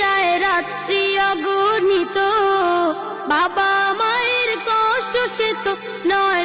যায় রাত্রি অগণিত। বাবা মায়ের কষ্ট সে তো নয়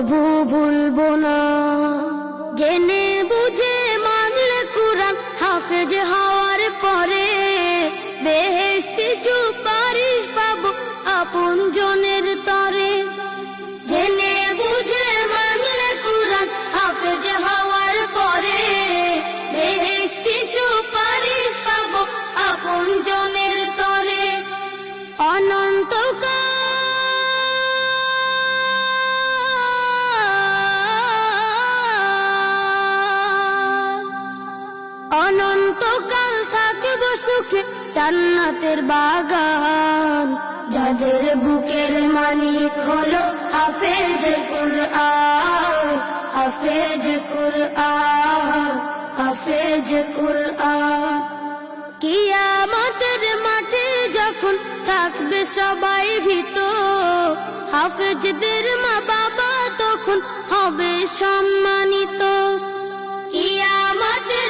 কবু ভুলবো না। জেনে বুঝে মানলে কুরআন হাফেজ হওয়ার পরে বেহেস্তি সুপারিশ পাবো আপন জনের অনন্তকাল থাকব সুখে জান্নাতের বাগান। যাদের বুকের মালিক হলো হাফেজ কুরআন হাফেজ কুরআন হাফেজ কুরআন। কিয়ামতের মাঠে যখন থাকবে সবাই ভীত, হাফেজদের মা বাবা তখন হবে সম্মানিত। কিয়ামতের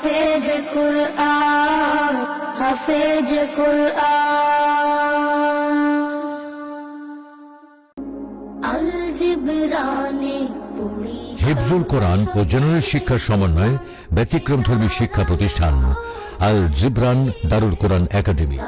হাফেজ কুরআন হাফেজ কুরআন। আল জিবরানে হিফজুল কোরআন ও জেনারেল শিক্ষার সমন্বয়ে ব্যতিক্রমধর্মী শিক্ষা প্রতিষ্ঠান আল জিবরান দারুল কোরআন একাডেমি।